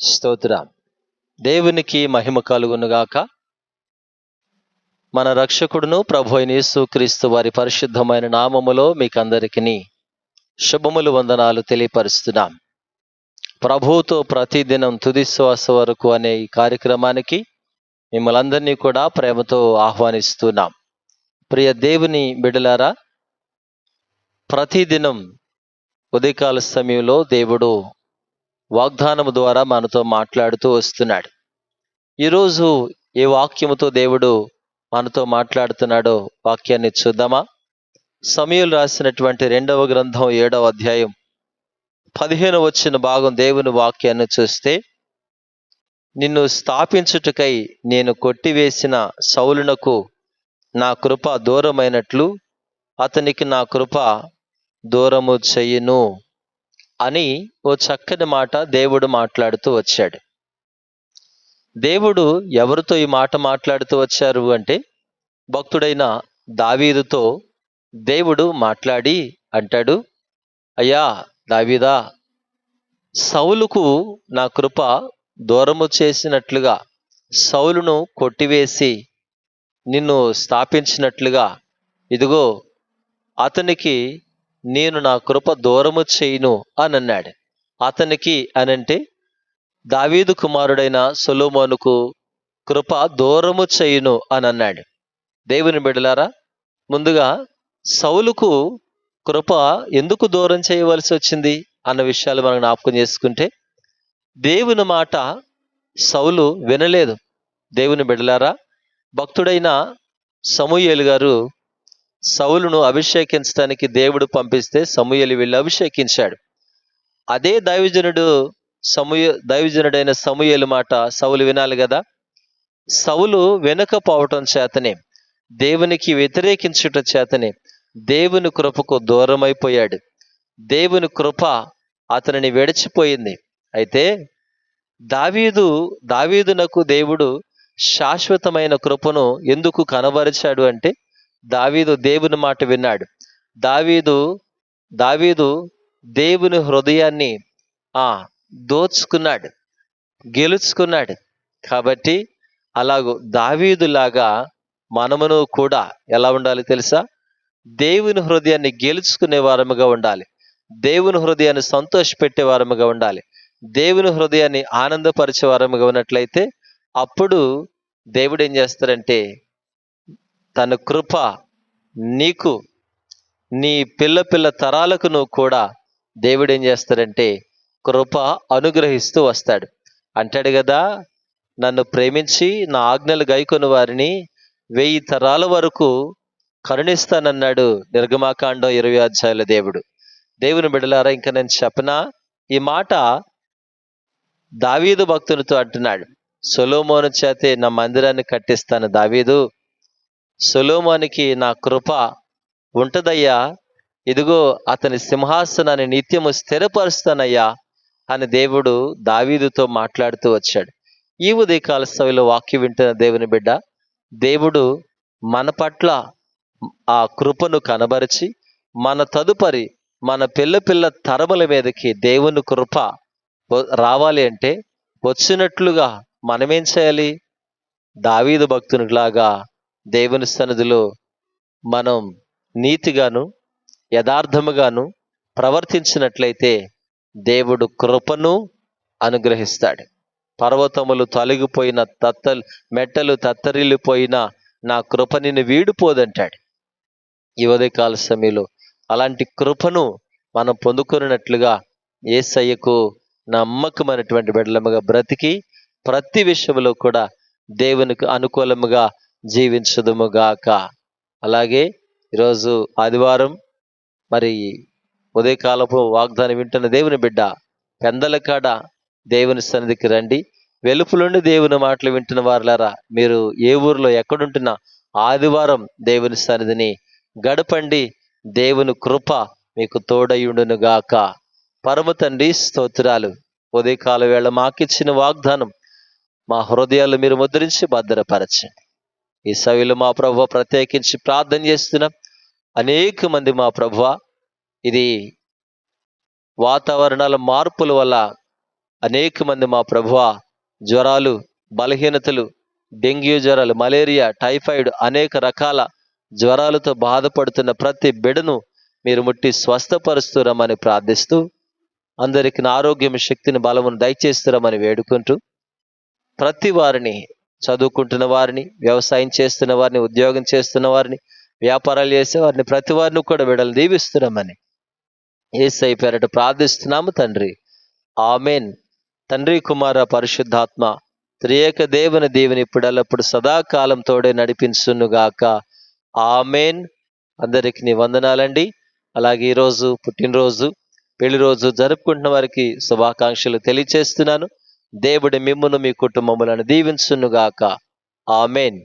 స్తోత్ర. దేవునికి మహిమ కలుగునుగాక మన రక్షకుడును ప్రభు అయిన యేసుక్రీస్తు వారి పరిశుద్ధమైన నామములో మీకందరికీ శుభములు వందనాలు తెలియపరుస్తున్నాం. ప్రభువుతో ప్రతిదినం తుది శ్వాస వరకు అనే ఈ కార్యక్రమానికి మిమ్మల్ందరినీ కూడా ప్రేమతో ఆహ్వానిస్తున్నాం. ప్రియ దేవుని బిడలారా ప్రతిదినం ఉదయకాల సమయంలో దేవుడు వాగ్దానము ద్వారా మనతో మాట్లాడుతూ వస్తున్నాడు. ఈరోజు ఏ వాక్యముతో దేవుడు మనతో మాట్లాడుతున్నాడో వాక్యాన్ని చూద్దామా? సమయలు రాసినటువంటి రెండవ గ్రంథం ఏడవ అధ్యాయం పదిహేను వచ్చిన భాగం దేవుని వాక్యాన్ని చూస్తే నిన్ను స్థాపించుటకై నేను కొట్టివేసిన సౌలునకు నా కృప దూరమైనట్లు అతనికి నా కృప దూరము చెయ్యను అని ఓ చక్కని మాట దేవుడు మాట్లాడుతూ వచ్చాడు. దేవుడు ఎవరితో ఈ మాట మాట్లాడుతూ వచ్చారు అంటే భక్తుడైన దావీదుతో దేవుడు మాట్లాడి అంటాడు అయ్యా దావీదా సౌలుకు నా కృప దూరము చేసినట్లుగా సౌలును కొట్టివేసి నిన్ను స్థాపించినట్లుగా ఇదిగో అతనికి నేను నా కృప దూరము చేయును అని అన్నాడు అతనికి అనంటే దావీదు కుమారుడైన సొలోమోనుకు కృప దూరము చేయును అని అన్నాడు దేవుని బిడలారా ముందుగా సౌలుకు కృప ఎందుకు దూరం చేయవలసి వచ్చింది అన్న విషయాలు మనం జ్ఞాపకం చేసుకుంటే దేవుని మాట సౌలు వినలేదు. దేవుని బిడలారా భక్తుడైన సమూయేలు గారు సౌలును అభిషేకించడానికి దేవుడు పంపిస్తే సమూయలు వెళ్ళి అభిషేకించాడు. అదే దైవజనుడు సమూయ దైవజనుడైన సమూయలు మాట సౌలు వినాలి కదా? సౌలు వెనకపోవటం చేతనే దేవునికి వ్యతిరేకించుట చేతనే దేవుని కృపకు దూరమైపోయాడు. దేవుని కృప అతనిని విడిచిపోయింది. అయితే దావీదు దావీదునకు దేవుడు శాశ్వతమైన కృపను ఎందుకు కనబరిచాడు అంటే దావీదు దేవుని మాట విన్నాడు. దావీదు దావీదు దేవుని హృదయాన్ని ఆ దోచుకున్నాడు గెలుచుకున్నాడు. కాబట్టి అలాగూ దావీదులాగా మనమును కూడా ఎలా ఉండాలి తెలుసా? దేవుని హృదయాన్ని గెలుచుకునే వారముగా ఉండాలి. దేవుని హృదయాన్ని సంతోషపెట్టే వారముగా ఉండాలి. దేవుని హృదయాన్ని ఆనందపరిచే వారముగా ఉన్నట్లయితే అప్పుడు దేవుడు ఏం చేస్తారంటే తన కృప నీకు నీ పిల్ల పిల్ల తరాలకు నువ్వు కూడా దేవుడు ఏం చేస్తాడంటే కృప అనుగ్రహిస్తూ వస్తాడు. అంటాడు కదా నన్ను ప్రేమించి నా ఆజ్ఞలు గైకొని వారిని వెయ్యి తరాల వరకు కరుణిస్తానన్నాడు నిర్గమాకాండం ఇరవై అధ్యాయుల దేవుడు. దేవుని బిడలారా ఇంకా నేను చెప్పనా ఈ మాట దావీదు భక్తునితో అంటున్నాడు. సొలోమోను చేతే నా మందిరాన్ని కట్టిస్తాను దావీదు. సొలోమానికి నా కృప ఉంటదయ్యా. ఇదిగో అతని సింహాసనాన్ని నిత్యము స్థిరపరుస్తానయ్యా అని దేవుడు దావీదుతో మాట్లాడుతూ వచ్చాడు. ఈ ఉదయకాల సభలో వాక్యం వింటున్న దేవుని బిడ్డ దేవుడు మన పట్ల ఆ కృపను కనబరిచి మన తదుపరి మన పిల్ల పిల్ల తరముల మీదకి దేవుని కృప రావాలి అంటే వచ్చినట్లుగా మనమేం చేయాలి? దావీదు భక్తునిలాగా దేవుని సన్నిధిలో మనం నీతిగాను యథార్థముగాను ప్రవర్తించినట్లయితే దేవుడు కృపను అనుగ్రహిస్తాడు. పర్వతములు తొలగిపోయిన తత్తలు మెట్టలు తత్తరిల్లిపోయిన నా కృప నిన్ను వీడిపోదంటాడు. ఈ ఉదయకాల సమయంలో అలాంటి కృపను మనం పొందుకున్నట్లుగా ఏసయ్యకు నమ్మకమైనటువంటి బిడ్డలముగా బ్రతికి ప్రతి విషయంలో కూడా దేవునికి అనుకూలముగా జీవించదుముగాక. అలాగే ఈరోజు ఆదివారం మరి ఉదయకాలపు వాగ్దానం వింటున్న దేవుని బిడ్డ పెందల కాడ దేవుని సన్నిధికి రండి. వెలుపులుండి దేవుని మాటలు వింటున్న వారులారా మీరు ఏ ఊరిలో ఎక్కడుంటున్నా ఆదివారం దేవుని సన్నిధిని గడపండి. దేవుని కృప మీకు తోడయుండును గాక పరమ తండ్రి స్తోత్రాలు. ఉదయకాల వేళ మాకిచ్చిన వాగ్దానం మా హృదయాలు మీరు ముద్రించి భద్రపరచండి. ఈ సవిలో మా ప్రభు ప్రత్యేకించి ప్రార్థన చేస్తున్నాం. అనేక మంది మా ప్రభు ఇది వాతావరణాల మార్పుల వల్ల అనేక మంది మా ప్రభువ జ్వరాలు బలహీనతలు డెంగ్యూ జ్వరాలు మలేరియా టైఫాయిడ్ అనేక రకాల జ్వరాలతో బాధపడుతున్న ప్రతి బిడను మీరు ముట్టి స్వస్థపరుస్తురమని ప్రార్థిస్తూ అందరికి నా ఆరోగ్యం శక్తిని బలమును దయచేస్తురమని వేడుకుంటూ ప్రతి వారిని చదువుకుంటున్న వారిని వ్యవసాయం చేస్తున్న వారిని ఉద్యోగం చేస్తున్న వారిని వ్యాపారాలు చేసే వారిని ప్రతి వారిని కూడా విడలు దీవిస్తున్నామని ఏసై పేరట ప్రార్థిస్తున్నాము తండ్రి. ఆమెన్. తండ్రి కుమార పరిశుద్ధాత్మ త్రియేక దేవుని దేవుని ఇప్పుడల్లప్పుడు సదాకాలం తోడే నడిపించునుగాక ఆమెన్. అందరికి నీ వందనాలండి. అలాగే ఈరోజు పుట్టినరోజు పెళ్ళి రోజు జరుపుకుంటున్న వారికి శుభాకాంక్షలు తెలియచేస్తున్నాను. దేవుడు మిమ్మును మీ కుటుంబములను దీవించునుగాక. ఆమెన్.